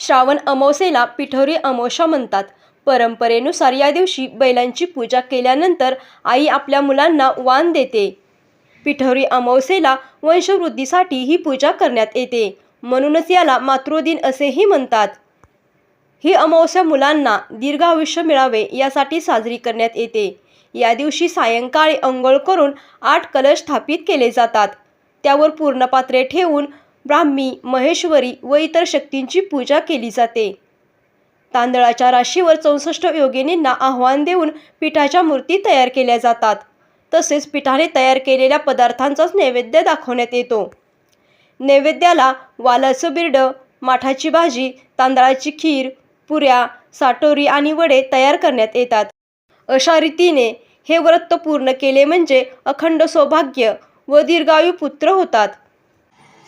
श्रावण अमावस्येला पिठोरी अमावस्या म्हणतात. परंपरेनुसार या दिवशी बैलांची पूजा केल्यानंतर आई आपल्या मुलांना वाण देते. पिठोरी अमावस्येला वंशवृद्धीसाठी ही पूजा करण्यात येते. म्हणूनच याला मातृदिन असेही म्हणतात. ही अमावस्या मुलांना दीर्घ आयुष्य मिळावे यासाठी साजरी करण्यात येते. या दिवशी सायंकाळी अंघोळ करून आठ कलश स्थापित केले जातात. त्यावर पूर्णपात्रे ठेवून ब्राह्मी महेश्वरी व इतर शक्तींची पूजा केली जाते. तांदळाच्या राशीवर चौसष्ट योगिनींना आव्हान देऊन पिठाच्या मूर्ती तयार केल्या जातात. तसेच पिठाने तयार केलेल्या पदार्थांचाच नैवेद्य दाखवण्यात येतो. नैवेद्याला वालाचं बिरडं माठाची भाजी तांदळाची खीर पुऱ्या साटोरी आणि वडे तयार करण्यात येतात. अशा रीतीने हे व्रत पूर्ण केले म्हणजे अखंड सौभाग्य व दीर्घायू पुत्र होतात.